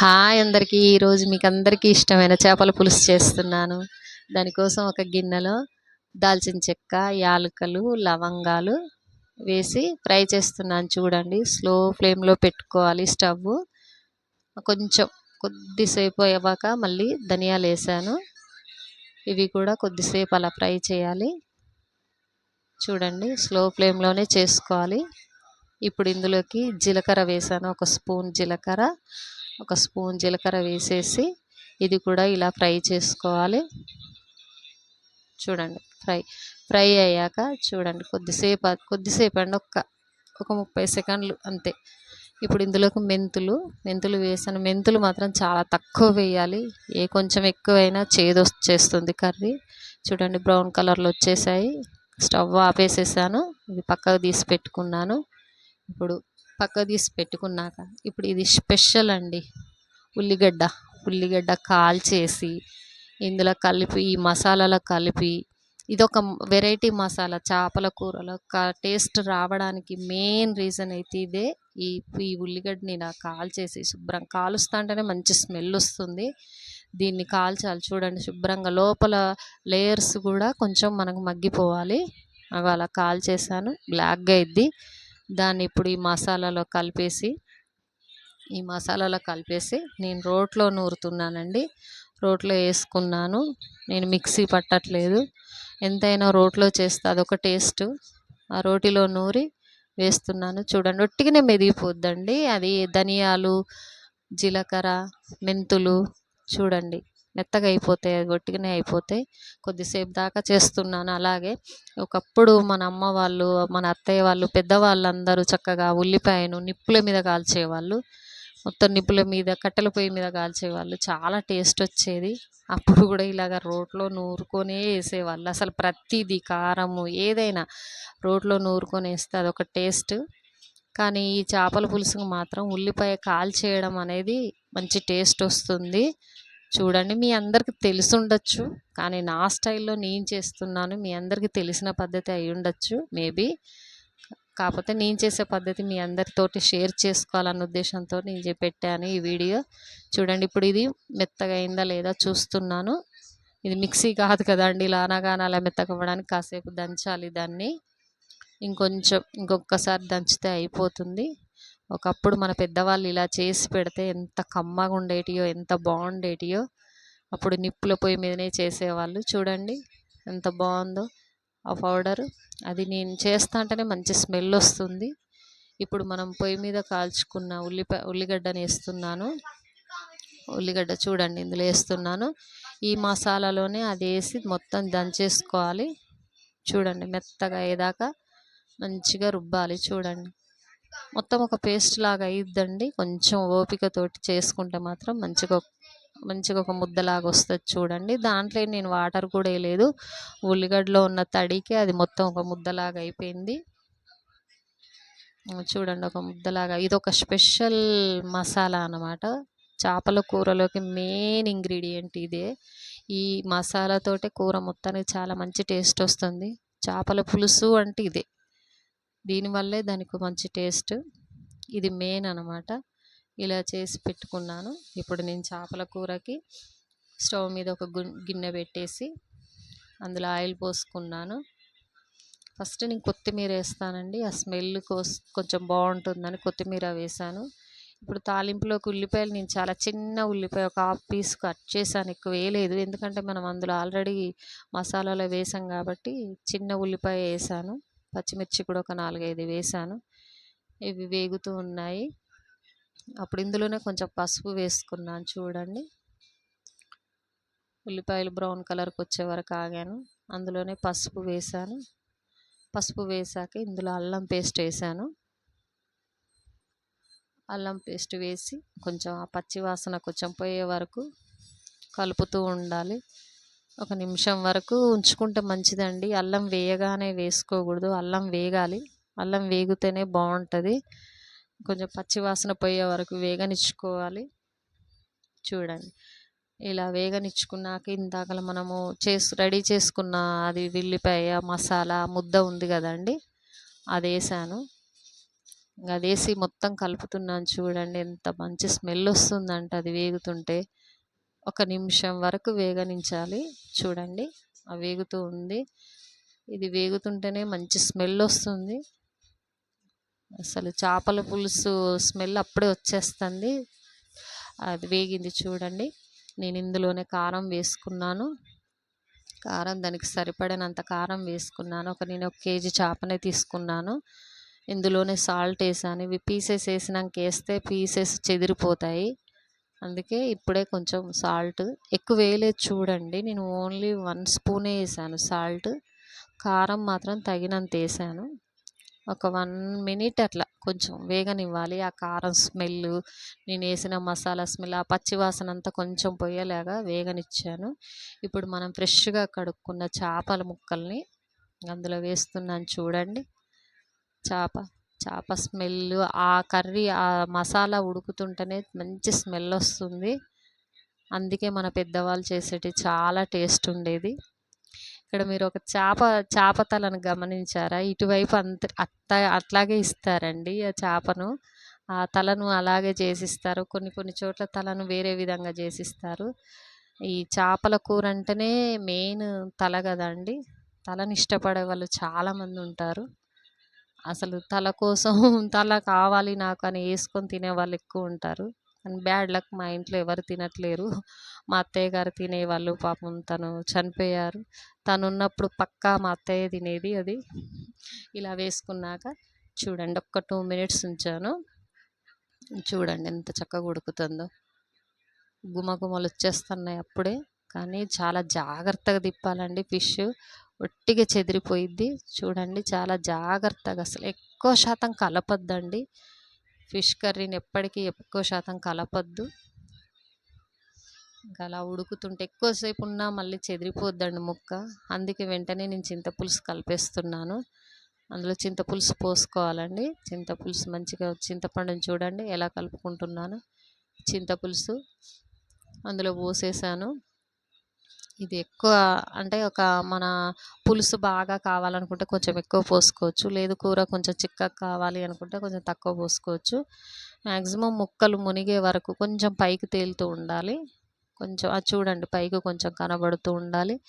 Hi అందరికీ. ఈరోజు మీకు అందరికీ ఇష్టమైన చేపల పులుసు చేస్తున్నాను. దానికోసం ఒక గిన్నెలో దాల్చిన చెక్క యాలకులు లవంగాలు వేసి ఫ్రై చేస్తున్నాను. చూడండి స్లో ఫ్లేమ్లో పెట్టుకోవాలి స్టవ్ కొంచెం కొద్దిసేపు అయ్యాక మళ్ళీ ధనియాలు వేసాను. ఇవి కూడా కొద్దిసేపు అలా ఫ్రై చేయాలి. చూడండి స్లో ఫ్లేమ్లోనే చేసుకోవాలి. ఇప్పుడు ఇందులోకి జీలకర్ర వేసాను ఒక స్పూన్ జీలకర్ర. ఒక స్పూన్ జీలకర్ర వేసేసి ఇది కూడా ఇలా ఫ్రై చేసుకోవాలి. చూడండి ఫ్రై ఫ్రై అయ్యాక చూడండి కొద్దిసేపు కొద్దిసేపు అండి ఒక్క ఒక ముప్పై సెకండ్లు అంతే. ఇప్పుడు ఇందులోకి మెంతులు మెంతులు వేసాను మెంతులు మాత్రం చాలా తక్కువ వేయాలి. ఏ కొంచెం ఎక్కువైనా చేదు చేస్తుంది కర్రీ. చూడండి బ్రౌన్ కలర్లో వచ్చేసాయి. స్టవ్ ఆపేసేసాను ఇది పక్కకు తీసి పెట్టుకున్నాను. ఇప్పుడు పక్క తీసి పెట్టుకున్నాక ఇప్పుడు ఇది స్పెషల్ అండి. ఉల్లిగడ్డ ఉల్లిగడ్డ కాల్చేసి ఇందులో కలిపి ఈ మసాలాలో కలిపి ఇదొక వెరైటీ మసాలా చేపల కూరలో టేస్ట్ రావడానికి మెయిన్ రీజన్ అయితే ఇదే. ఈ ఈ ఉల్లిగడ్డని ఇలా కాల్చేసి శుభ్రం కాలుస్తా అంటేనే మంచి స్మెల్ వస్తుంది. దీన్ని కాల్చాలి చూడండి శుభ్రంగా. లోపల లేయర్స్ కూడా కొంచెం మనకు మగ్గిపోవాలి. అవి అలా కాల్చేసాను బ్లాక్గా ఇద్ది దాన్ని ఇప్పుడు ఈ మసాలాలో కలిపేసి ఈ మసాలాలో కలిపేసి నేను రోట్లో నూరుతున్నానండి. రోట్లో వేసుకున్నాను. నేను మిక్సీ పట్టట్లేదు. ఎంతైనా రోట్లో చేస్తే అదొక టేస్ట్. ఆ రోటిలో నూరి వేస్తున్నాను. చూడండి ఒట్టిగానే మెదిగిపోద్దండి. అది ధనియాలు జీలకర్ర మెంతులు చూడండి. మెత్తగా అయిపోతాయి అది ఒట్టిగానే అయిపోతాయి. కొద్దిసేపు దాకా చేస్తున్నాను. అలాగే ఒకప్పుడు మన అమ్మ వాళ్ళు మన అత్తయ్య వాళ్ళు పెద్దవాళ్ళందరూ చక్కగా ఉల్లిపాయను నిప్పుల మీద కాల్చేవాళ్ళు. మొత్తం నిప్పుల మీద కట్టెల పొయ్యి మీద కాల్చేవాళ్ళు. చాలా టేస్ట్ వచ్చేది. అప్పుడు కూడా ఇలాగ రోట్లో నూరుకొనే వేసేవాళ్ళు. అసలు ప్రతిదీ కారము ఏదైనా రోట్లో నూరుకొని వేస్తే అదొక టేస్ట్. కానీ ఈ చేపల పులుసుకు మాత్రం ఉల్లిపాయ కాల్చేయడం అనేది మంచి టేస్ట్ వస్తుంది. చూడండి మీ అందరికి తెలిసి ఉండొచ్చు కానీ నా స్టైల్లో నేను చేస్తున్నాను. మీ అందరికీ తెలిసిన పద్ధతి అయి ఉండొచ్చు మేబీ. కాకపోతే నేను చేసే పద్ధతి మీ అందరితోటి షేర్ చేసుకోవాలన్న ఉద్దేశంతో నేను పెట్టాను ఈ వీడియో. చూడండి ఇప్పుడు ఇది మెత్తగా అయిందా లేదా చూస్తున్నాను. ఇది మిక్సీ కాదు కదండి ఇలా అనగానే అలా మెత్తగా కాసేపు దంచాలి దాన్ని. ఇంకొంచెం ఇంకొకసారి దంచితే అయిపోతుంది. ఒకప్పుడు మన పెద్దవాళ్ళు ఇలా చేసి పెడితే ఎంత కమ్మగా ఉండేటియో ఎంత బాగుండేటియో అప్పుడు నిప్పుల పొయ్యి మీదనే చేసేవాళ్ళు. చూడండి ఎంత బాగుందో ఆ పౌడర్. అది నేను చేస్తా అంటేనే మంచి స్మెల్ వస్తుంది. ఇప్పుడు మనం పొయ్యి మీద కాల్చుకున్న ఉల్లిపాయ ఉల్లిగడ్డని వేస్తున్నాను. ఉల్లిగడ్డ చూడండి ఇందులో వేస్తున్నాను. ఈ మసాలాలోనే అది వేసి మొత్తం దంచేసుకోవాలి. చూడండి మెత్తగా అయ్యేదాకా మంచిగా రుబ్బాలి. చూడండి. మొత్తం ఒక పేస్ట్ లాగా అయ్యిద్దండి కొంచెం ఓపికతోటి చేసుకుంటే మాత్రం మంచిగా మంచిగా ఒక ముద్దలాగా వస్తుంది చూడండి. దాంట్లో నేను వాటర్ కూడా వేయలేదు. ఉల్లిగడ్డలో ఉన్న తడికి అది మొత్తం ఒక ముద్దలాగా అయిపోయింది. చూడండి ఒక ముద్దలాగా. ఇది ఒక స్పెషల్ మసాలా అనమాట చేపల కూరలోకి మెయిన్ ఇంగ్రీడియంట్ ఇదే. ఈ మసాలాతోటే కూర మొత్తానికి చాలా మంచి టేస్ట్ వస్తుంది. చేపల పులుసు అంటే ఇదే. దీనివల్లే దానికి మంచి టేస్ట్. ఇది మెయిన్ అనమాట ఇలా చేసి పెట్టుకున్నాను. ఇప్పుడు నేను చేపల కూరకి స్టవ్ మీద ఒక గిన్నె పెట్టేసి అందులో ఆయిల్ పోసుకున్నాను. ఫస్ట్ నేను కొత్తిమీర వేస్తానండి. ఆ స్మెల్ కోస్ కొంచెం బాగుంటుందని కొత్తిమీర వేసాను ఇప్పుడు తాలింపులోకి ఉల్లిపాయలు నేను చాలా చిన్న ఉల్లిపాయ ఒక హాఫ్ పీస్ కట్ చేశాను. ఎక్కువ వేయలేదు. ఎందుకంటే మనం అందులో ఆల్రెడీ మసాలాలో వేసాం కాబట్టి చిన్న ఉల్లిపాయ వేసాను పచ్చిమిర్చి కూడా ఒక నాలుగైదు వేసాను. ఇవి వేగుతూ ఉన్నాయి. అప్పుడు ఇందులోనే కొంచెం పసుపు వేసుకున్నాను చూడండి. ఉల్లిపాయలు బ్రౌన్ కలర్కి వచ్చే వరకు ఆగాను. అందులోనే పసుపు వేసాను. పసుపు వేసాక ఇందులో అల్లం పేస్ట్ వేసాను. అల్లం పేస్ట్ వేసి కొంచెం ఆ పచ్చి వాసన కొంచెం పోయే వరకు కలుపుతూ ఉండాలి. ఒక నిమిషం వరకు ఉంచుకుంటే మంచిదండి. అల్లం వేయగానే వేసుకోకూడదు. అల్లం వేగాలి. అల్లం వేగితేనే బాగుంటుంది. కొంచెం పచ్చి వాసన పోయే వరకు వేగనిచ్చుకోవాలి. చూడండి. ఇలా వేగనిచ్చుకున్నాక ఇందాక మనము చేసు రెడీ చేసుకున్న అది ఉల్లిపాయ మసాలా ముద్ద ఉంది కదండి. అది వేసాను అది వేసి మొత్తం కలుపుతున్నాను చూడండి. ఎంత మంచి స్మెల్ వస్తుందంటే అది వేగుతుంటే. ఒక నిమిషం వరకు వేగనించాలి. చూడండి ఆ వేగుతూ ఉంది. ఇది వేగుతుంటేనే మంచి స్మెల్ వస్తుంది. అసలు చేపల పులుసు స్మెల్ అప్పుడే వచ్చేస్తుంది. అది వేగింది చూడండి. నేను ఇందులోనే కారం వేసుకున్నాను. కారం దానికి సరిపడినంత కారం వేసుకున్నాను. ఒక నేను ఒక కేజీ చేపనే తీసుకున్నాను. ఇందులోనే సాల్ట్ వేసాను. ఇవి పీసెస్ వేసినాక వేస్తే పీసెస్ చెదిరిపోతాయి. అందుకే ఇప్పుడే కొంచెం సాల్ట్ ఎక్కువ వేయలేదు చూడండి. నేను ఓన్లీ వన్ స్పూనే వేసాను సాల్ట్. కారం మాత్రం తగినంత వేసాను. ఒక వన్ మినిట్ అట్లా కొంచెం వేగనివ్వాలి. ఆ కారం స్మెల్ నేను వేసిన మసాలా స్మెల్ ఆ పచ్చివాసన అంతా కొంచెం పోయేలాగా వేగనిచ్చాను. ఇప్పుడు మనం ఫ్రెష్గా కడుక్కున్న చేపల ముక్కల్ని అందులో వేస్తున్నాను చూడండి. చేప చేప స్మెల్ ఆ కర్రీ ఆ మసాలా ఉడుకుతుంటేనే మంచి స్మెల్ వస్తుంది. అందుకే మన పెద్దవాళ్ళు చేసేటి చాలా టేస్ట్ ఉండేది. ఇక్కడ మీరు ఒక చేప చేప తలను గమనించారా? ఇటువైపు అంత అత్త అట్లాగే ఇస్తారండి ఆ చేపను. ఆ తలను అలాగే చేసిస్తారు. కొన్ని కొన్ని చోట్ల తలను వేరే విధంగా చేసిస్తారు. ఈ చేపల కూర అంటేనే మెయిన్ తల కదండి. తలను ఇష్టపడే వాళ్ళు చాలామంది ఉంటారు. అసలు తల కోసం తల కావాలి నాకు అని వేసుకొని తినే వాళ్ళు ఎక్కువ ఉంటారు. అండ్ బ్యాడ్ లక్ మా ఇంట్లో ఎవరు తినట్లేరు. మా అత్తయ్య గారు తినేవాళ్ళు పాపం తను చనిపోయారు. తను ఉన్నప్పుడు పక్కా మా అత్తయ్య తినేది అది. ఇలా వేసుకున్నాక చూడండి ఒక్క టూ మినిట్స్ ఉంచాను. చూడండి ఎంత చక్కగా ఉడుకుతుందో. గుమగుమలు వచ్చేస్తున్నాయి అప్పుడే. కానీ చాలా జాగ్రత్తగా తిప్పాలండి ఫిష్. ఒట్టిగా చెదిరిపోయిద్ది. చూడండి చాలా జాగ్రత్తగా అసలు ఎక్కువ శాతం కలపొద్దండి. ఫిష్ కర్రీని ఎప్పటికీ ఎక్కువ శాతం కలపద్దు. ఇంకా అలా ఉడుకుతుంటే ఎక్కువసేపు ఉన్నా మళ్ళీ చెదిరిపోద్దండి ముక్క. అందుకే వెంటనే నేను చింతపులుసు కలిపేస్తున్నాను. అందులో చింతపులుసు పోసుకోవాలండి. చింతపులుసు మంచిగా చింతపండుని చూడండి ఎలా కలుపుకుంటున్నాను. చింతపులుసు అందులో పోసేసాను. ఇది ఎక్కువ అంటే ఒక మన పులుసు బాగా కావాలనుకుంటే కొంచెం ఎక్కువ పోసుకోవచ్చు. లేదు కూర కొంచెం చిక్కగా కావాలి అనుకుంటే కొంచెం తక్కువ పోసుకోవచ్చు. మ్యాక్సిమం ముక్కలు మునిగే వరకు కొంచెం పైకి తేలుతూ ఉండాలి. కొంచెం అది చూడండి పైకి కొంచెం కనబడుతూ ఉండాలి.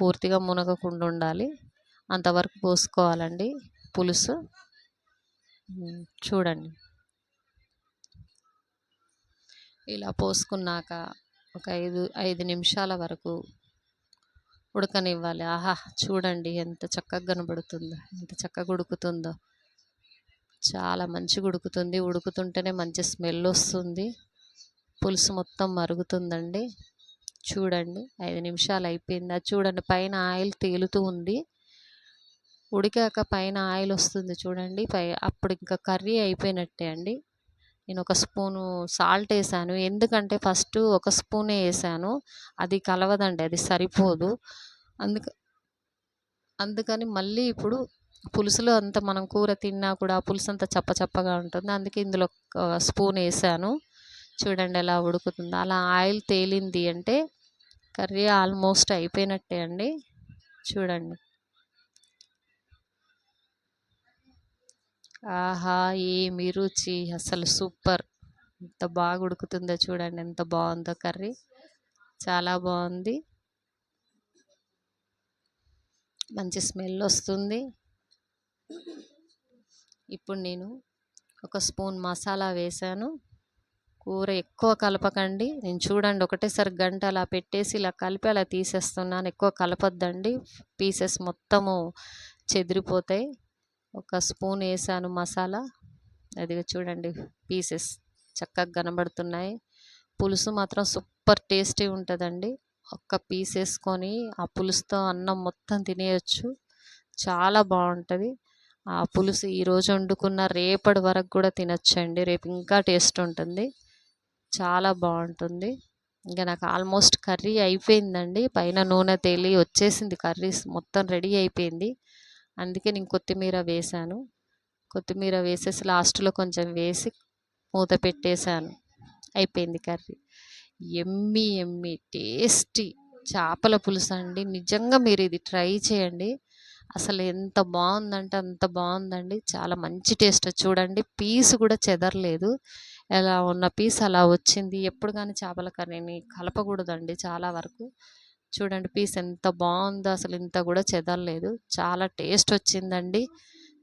పూర్తిగా మునగకుండా ఉండాలి. అంతవరకు పోసుకోవాలండి పులుసు. చూడండి. ఇలా పోసుకున్నాక ఒక ఐదు ఐదు నిమిషాల వరకు ఉడకనివ్వాలి. ఆహా చూడండి ఎంత చక్కగా కనబడుతుందో ఎంత చక్కగా ఉడుకుతుందో. చాలా మంచిగా ఉడుకుతుంది. ఉడుకుతుంటేనే మంచి స్మెల్ వస్తుంది. పులుసు మొత్తం మరుగుతుందండి. చూడండి ఐదు నిమిషాలు అయిపోయింది. అది చూడండి పైన ఆయిల్ తేలుతూ ఉంది. ఉడికాక పైన ఆయిల్ వస్తుంది చూడండి. పై అప్పుడు ఇంకా కర్రీ అయిపోయినట్టే అండి. నేను ఒక స్పూను సాల్ట్ వేసాను ఎందుకంటే ఫస్ట్ ఒక స్పూనే వేసాను అది కలవదండి అది సరిపోదు. అందుక అందుకని మళ్ళీ ఇప్పుడు పులుసులో అంత మనం కూర తిన్నా కూడా పులుసు అంతా చప్ప చప్పగా ఉంటుంది. అందుకే ఇందులో ఒక స్పూన్ వేసాను చూడండి ఎలా ఉడుకుతుందో. అలా ఆయిల్ తేలింది అంటే కర్రీ ఆల్మోస్ట్ అయిపోయినట్టే అండి. చూడండి. ఆహా ఏమి రుచి అసలు సూపర్. ఎంత బాగా ఉడుకుతుందో చూడండి ఎంత బాగుందో కర్రీ. చాలా బాగుంది. మంచి స్మెల్ వస్తుంది. ఇప్పుడు నేను ఒక స్పూన్ మసాలా వేసాను. కూర ఎక్కువ కలపకండి. నేను చూడండి ఒకటేసారి గంట అలా పెట్టేసి ఇలా కలిపి అలా తీసేస్తున్నాను. ఎక్కువ కలపొద్దండి. పీసెస్ మొత్తము చెదిరిపోతాయి. ఒక స్పూన్ వేసాను మసాలా. అదిగో చూడండి పీసెస్ చక్కగా కనబడుతున్నాయి. పులుసు మాత్రం సూపర్ టేస్టీ ఉంటుందండి. ఒక్క పీస్ వేసుకొని ఆ పులుసుతో అన్నం మొత్తం తినేయచ్చు. చాలా బాగుంటుంది. ఆ పులుసు ఈరోజు వండుకున్న రేపటి వరకు కూడా తినచ్చండి. రేపు ఇంకా టేస్ట్ ఉంటుంది. చాలా బాగుంటుంది. ఇంకా నాకు ఆల్మోస్ట్ కర్రీ అయిపోయిందండి. పైన నూనె తేలి వచ్చేసింది కర్రీస్ మొత్తం రెడీ అయిపోయింది. అందుకే నేను కొత్తిమీర వేసాను. కొత్తిమీర వేసేసి లాస్ట్లో కొంచెం వేసి మూత పెట్టేశాను. అయిపోయింది కర్రీ. ఎమ్మి ఎమ్మి టేస్టీ చేపల పులుసు అండి. నిజంగా మీరు ఇది ట్రై చేయండి. అసలు ఎంత బాగుందంటే అంత బాగుందండి. చాలా మంచి టేస్ట్ చూడండి పీస్ కూడా చెదరలేదు. ఎలా ఉన్న పీస్ అలా వచ్చింది. ఎప్పుడు కానీ చేపల కర్రీని కలపకూడదండి చాలా వరకు. చూడండి పీస్ ఎంత బాగుందో అసలు ఇంత కూడా చెదరలేదు. చాలా టేస్ట్ వచ్చిందండి.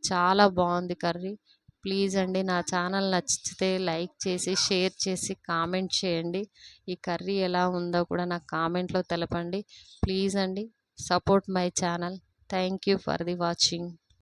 చాలా బాగుంది కర్రీ. ప్లీజ్ అండి నా ఛానల్ నచ్చితే లైక్ చేసి షేర్ చేసి కామెంట్ చేయండి. ఈ కర్రీ ఎలా ఉందో కూడా నాకు కామెంట్లో తెలపండి. ప్లీజ్ అండి support my channel. Thank you for the watching.